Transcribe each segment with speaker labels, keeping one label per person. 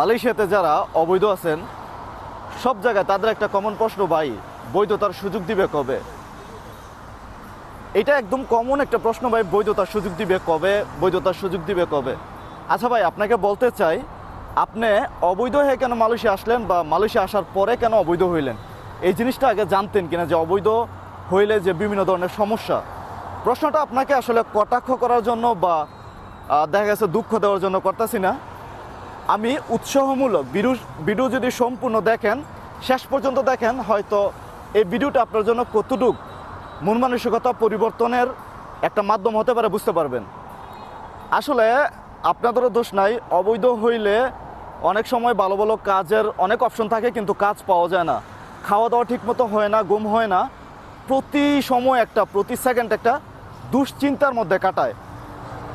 Speaker 1: মালয়েশিয়াতে যারা অবৈধ আছেন, সব জায়গায় তাদের একটা কমন প্রশ্ন, ভাই, বৈধতার সুযোগ দিবে কবে? এটা একদম কমন একটা প্রশ্ন, ভাই, বৈধতার সুযোগ দিবে কবে? বৈধতার সুযোগ দিবে কবে? আচ্ছা ভাই, আপনাকে বলতে চাই, আপনি অবৈধ হয়ে কেন মালয়েশিয়া আসলেন বা মালয়েশিয়া আসার পরে কেন অবৈধ হইলেন? এই জিনিসটা আগে জানতেন কিনা যে অবৈধ হইলে যে বিভিন্ন ধরনের সমস্যা। প্রশ্নটা আপনাকে আসলে কটাক্ষ করার জন্য বা দেখা গেছে দুঃখ দেওয়ার জন্য করতেছি না। আমি উৎসাহমূলক ভিডিও ভিডিও যদি সম্পূর্ণ দেখেন, শেষ পর্যন্ত দেখেন, হয়তো এই ভিডিওটা আপনার জন্য কতটুক মন মানসিকতা পরিবর্তনের একটা মাধ্যম হতে পারে বুঝতে পারবেন। আসলে আপনাদেরও দোষ নাই, অবৈধ হইলে অনেক সময় ভালো ভালো কাজের অনেক অপশন থাকে, কিন্তু কাজ পাওয়া যায় না। খাওয়া দাওয়া ঠিকমতো হয় না, ঘুম হয় না। প্রতি সময় একটা, প্রতি সেকেন্ড একটা দুশ্চিন্তার মধ্যে কাটায়।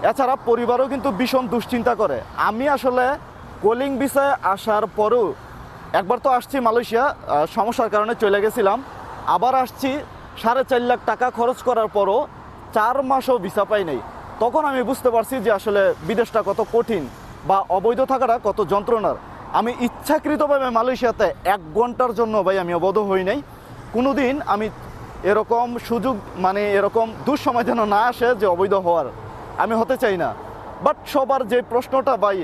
Speaker 1: এছাড়া পরিবারও কিন্তু ভীষণ দুশ্চিন্তা করে। আমি আসলে কোলিং বিষয়ে আসার পরও একবার তো আসছি মালয়েশিয়া সমস্যার কারণে চলে গেছিলাম। আবার আসছি, সাড়ে চার লাখ টাকা খরচ করার পরও চার মাসও ভিসা পাই নাই। তখন আমি বুঝতে পারছি যে আসলে বিদেশটা কত কঠিন বা অবৈধ থাকাটা কত যন্ত্রণার। আমি ইচ্ছাকৃতভাবে মালয়েশিয়াতে এক ঘণ্টার জন্য ভাই আমি অবৈধ হই নাই। কোনো দিন আমি এরকম সুযোগ মানে এরকম দুঃসময় যেন না আসে যে অবৈধ হওয়ার, আমি হতে চাই না। বাট সবার যে প্রশ্নটা ভাই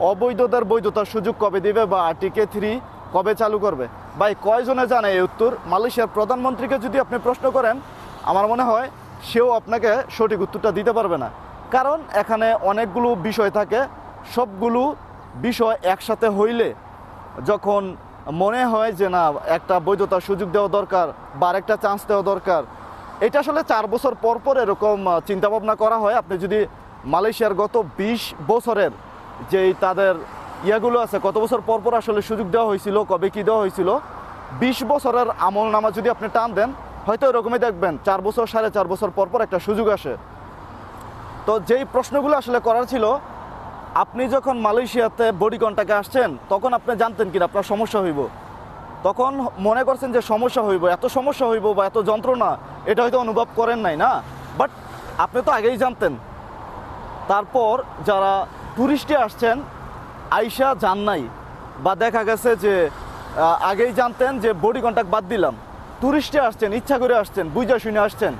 Speaker 1: অবৈধদের বৈধতার সুযোগ কবে দিবে বা আর্টিকে থ্রি কবে চালু করবে? ভাই, কয়জনে জানে এই উত্তর? মালয়েশিয়ার প্রধানমন্ত্রীকে যদি আপনি প্রশ্ন করেন, আমার মনে হয় সেও আপনাকে সঠিক উত্তরটা দিতে পারবে না। কারণ এখানে অনেকগুলো বিষয় থাকে। সবগুলো বিষয় একসাথে হইলে যখন মনে হয় যে না, একটা বৈধতার সুযোগ দেওয়া দরকার বা আরেকটা চান্স দেওয়া দরকার, এটা আসলে চার বছর পর পর এরকম চিন্তাভাবনা করা হয়। আপনি যদি মালয়েশিয়ার গত বিশ বছরের যেই তাদের ইয়াগুলো আছে, কত বছর পর পর আসলে সুযোগ দেওয়া হয়েছিল, কবে কি দেওয়া হয়েছিল, বিশ বছরের আমল নামা যদি আপনি টান দেন, হয়তো এরকমই দেখবেন, চার বছর, সাড়ে চার বছর পর পর একটা সুযোগ আসে। তো যেই প্রশ্নগুলো আসলে করার ছিল, আপনি যখন মালয়েশিয়াতে বডি কন্টাক্টে আসছেন, তখন আপনি জানতেন কিনা, আপনার সমস্যা হইব। তখন মনে করছেন যে সমস্যা হইব, এত সমস্যা হইব বা এত যন্ত্রণা, এটা হয়তো অনুভব করেন নাই না। বাট আপনি তো আগেই জানতেন। তারপর যারা টুরিস্টে আসছেন আইসা যান নাই বা দেখা গেছে যে আগেই জানতেন যে বডি কন্ট্যাক্ট বাদ দিলাম। টুরিস্টে আসছেন, ইচ্ছা করে আসছেন, বুঝা শুনে আসছেন।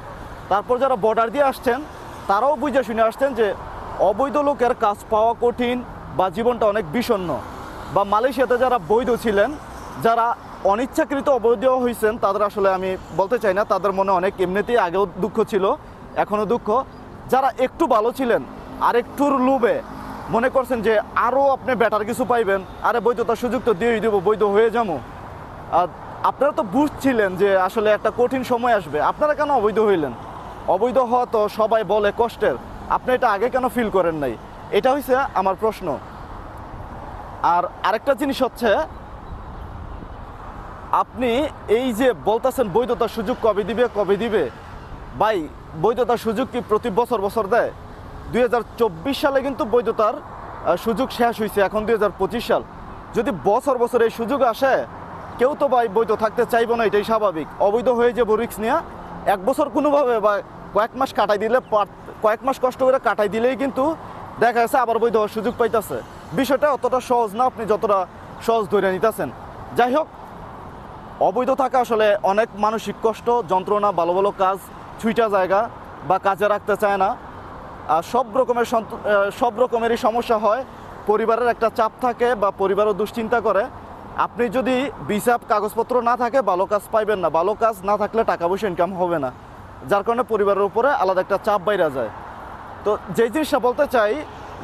Speaker 1: তারপর যারা বর্ডার দিয়ে আসছেন, তারাও বুঝা শুনে আসছেন যে অবৈধ লোকের কাজ পাওয়া কঠিন বা জীবনটা অনেক বিষণ্ণ। বা মালয়েশিয়াতে যারা বৈধ ছিলেন, যারা অনিচ্ছাকৃত অবৈধ হয়েছেন তাদের আসলে আমি বলতে চাই না, তাদের মনে অনেক এমনিতেই আগেও দুঃখ ছিল এখনও দুঃখ। যারা একটু ভালো ছিলেন আর একটুর লোভে মনে করছেন যে আরও আপনি বেটার কিছু পাইবেন? আরে বৈধতার সুযোগ তো দিয়েই দেবো, বৈধ হয়ে যাব। আর আপনারা তো বুঝছিলেন যে আসলে একটা কঠিন সময় আসবে। আপনারা কেন অবৈধ হইলেন? অবৈধ হওয়া তো সবাই বলে কষ্টের। আপনি এটা আগে কেন ফিল করেন নাই? এটা হচ্ছে আমার প্রশ্ন। আর আরেকটা জিনিস হচ্ছে, আপনি এই যে বলতেছেন বৈধতার সুযোগ কবে দিবে কবে দিবে? ভাই, বৈধতার সুযোগ কি প্রতি বছর বছর দেয়? দুই হাজার চব্বিশ সালে কিন্তু বৈধতার সুযোগ শেষ হয়েছে এখন দুই হাজার পঁচিশ সাল। যদি বছর বছর এই সুযোগ আসে, কেউ তো ভাই বৈধ থাকতে চাইব না, এটাই স্বাভাবিক। অবৈধ হয়ে যাব রিক্স নিয়ে এক বছর কোনোভাবে বা কয়েক মাস কাটাই দিলে কয়েক মাস কষ্ট করে কাটাই দিলেই কিন্তু দেখা যাচ্ছে আবার বৈধ হওয়ার সুযোগ পাইতেছে। বিষয়টা অতটা সহজ না, আপনি যতটা সহজ ধরে নিতেছেন। যাই হোক, অবৈধ থাকা আসলে অনেক মানসিক কষ্ট, যন্ত্রণা, ভালো ভালো কাজ, ছুইটা জায়গা বা কাজে রাখতে চায় না। সব রকমের সব রকমেরই সমস্যা হয়। পরিবারের একটা চাপ থাকে বা পরিবারও দুশ্চিন্তা করে। আপনি যদি বিসাপ কাগজপত্র না থাকে, ভালো কাজ পাইবেন না। ভালো কাজ না থাকলে টাকা পয়সা ইনকাম হবে না। যার কারণে পরিবারের উপরে আলাদা একটা চাপ বাইরা যায়। তো যেই জিনিসটা বলতে চাই,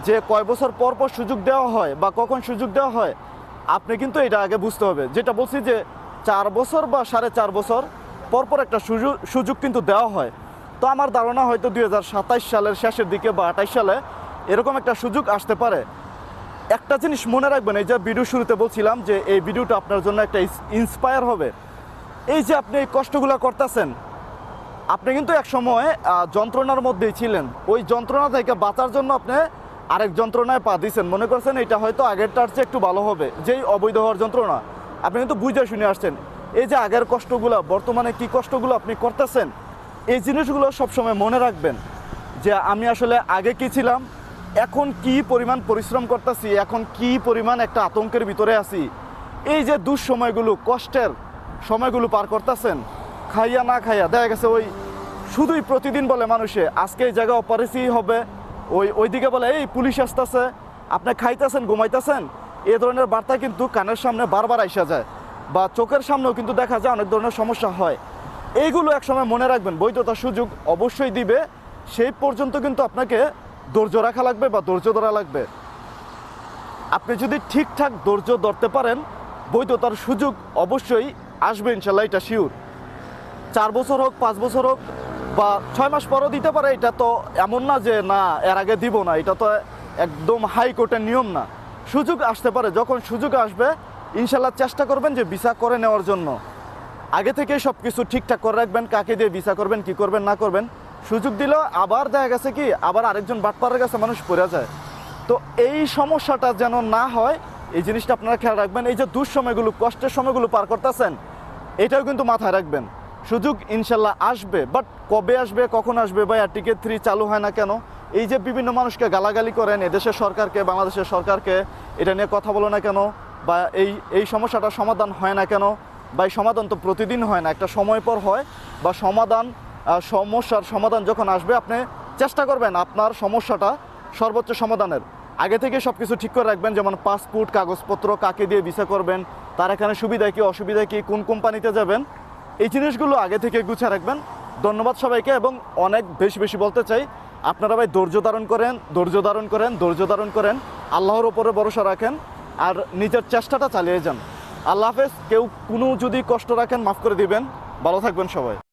Speaker 1: যে কয় বছর পর পর সুযোগ দেওয়া হয় বা কখন সুযোগ দেওয়া হয়, আপনি কিন্তু এটা আগে বুঝতে হবে। যেটা বলছি যে চার বছর বা সাড়ে চার বছর পর পর একটা সুযোগ সুযোগ কিন্তু দেওয়া হয়। তো আমার ধারণা হয়তো দু হাজার সাতাশ সালের শেষের দিকে বা আঠাইশ সালে এরকম একটা সুযোগ আসতে পারে। একটা জিনিস মনে রাখবেন, এই যে ভিডিও শুরুতে বলছিলাম যে এই ভিডিওটা আপনার জন্য একটা ইন্সপায়ার হবে। এই যে আপনি এই কষ্টগুলো করতেছেন, আপনি কিন্তু এক সময় যন্ত্রণার মধ্যেই ছিলেন। ওই যন্ত্রণা থেকে বাঁচার জন্য আপনি আরেক যন্ত্রণায় পা দিয়েছেন মনে করছেন এটা হয়তো আগেরটার চেয়ে একটু ভালো হবে, যেই অবৈধ হওয়ার যন্ত্রণা। আপনি কিন্তু বুঝে শুনে আসছেন, এই যে আগের কষ্টগুলো, বর্তমানে কি কষ্টগুলো আপনি করতেছেন? এই জিনিসগুলো সবসময় মনে রাখবেন যে আমি আসলে আগে কি ছিলাম, এখন কি পরিমাণ পরিশ্রম করতেছি, এখন কি পরিমাণ একটা আতঙ্কের ভিতরে আছি। এই যে দুঃসময়গুলো, কষ্টের সময়গুলো পার করতেছেন, খাইয়া না খাইয়া, দেখা গেছে ওই শুধুই প্রতিদিন বলে মানুষে, আজকে এই জায়গায় অপারেসি হবে, ওই, ওইদিকে বলে, এই পুলিশ আসতেছে, আপনি খাইতেছেন, ঘুমাইতেছেন? এ ধরনের বার্তা কিন্তু কানের সামনে বারবার আইসা যায়, বা চোখের সামনেও কিন্তু দেখা যায় অনেক ধরনের সমস্যা হয়। এইগুলো একসময় মনে রাখবেন, বৈধতার সুযোগ অবশ্যই দিবে। সেই পর্যন্ত কিন্তু আপনাকে ধৈর্য রাখা লাগবে বা ধৈর্য ধরা লাগবে। আপনি যদি ঠিকঠাক ধৈর্য ধরতে পারেন, বৈধতার সুযোগ অবশ্যই আসবে ইনশাল্লাহ, এটা শিওর চার বছর হোক, পাঁচ বছর হোক, বা ছয় মাস পরও দিতে পারে, এটা তো এমন না যে না, এর আগে দিব না, এটা তো একদম হাইকোর্টের নিয়ম না। সুযোগ আসতে পারে, যখন সুযোগ আসবে, ইনশাল্লাহ চেষ্টা করবেন যে ভিসা করে নেওয়ার জন্য। আগে থেকে সব কিছু ঠিকঠাক করে রাখবেন, কাকে দিয়ে ভিসা করবেন, কি করবেন, না করবেন। সুযোগ দিলেও আবার দেখা গেছে কি, আবার আরেকজন বাটপারের কাছে মানুষ পড়ে যায়। তো এই সমস্যাটা যেন না হয়, এই জিনিসটা আপনারা খেয়াল রাখবেন। এই যে দুঃসময়গুলো, কষ্টের সময়গুলো পার করতেছেন, এটাও কিন্তু মাথায় রাখবেন। সুযোগ ইনশাল্লাহ আসবে বাট কবে আসবে, কখন আসবে বা টিকিট থ্রি চালু হয় না কেন? এই যে বিভিন্ন মানুষকে গালাগালি করেন, এদেশের সরকারকে, বাংলাদেশের সরকারকে, এটা নিয়ে কথা বলো না কেন? বা এই এই সমস্যাটা সমাধান হয় না কেন? বা এই সমাধান তো প্রতিদিন হয় না, একটা সময় পর হয় বা সমাধান সমস্যার সমাধান যখন আসবে, আপনি চেষ্টা করবেন আপনার সমস্যাটা সর্বোচ্চ সমাধানের। আগে থেকে সব কিছু ঠিক করে রাখবেন, যেমন পাসপোর্ট, কাগজপত্র, কাকে দিয়ে ভিসা করবেন, তার এখানে সুবিধা কী অসুবিধা কী, কোন কোম্পানিতে যাবেন, এই জিনিসগুলো আগে থেকে গুছিয়ে রাখবেন। ধন্যবাদ সবাইকে এবং অনেক বেশি বেশি বলতে চাই, আপনারা ভাই ধৈর্য ধারণ করেন, ধৈর্য ধারণ করেন, ধৈর্য ধারণ করেন, আল্লাহর ওপরে ভরসা রাখেন, আর নিজের চেষ্টাটা চালিয়ে যান। আল্লাহ হাফেজ কেউ কোনো যদি কষ্ট রাখেন মাফ করে দিবেন। ভালো থাকবেন সবাই।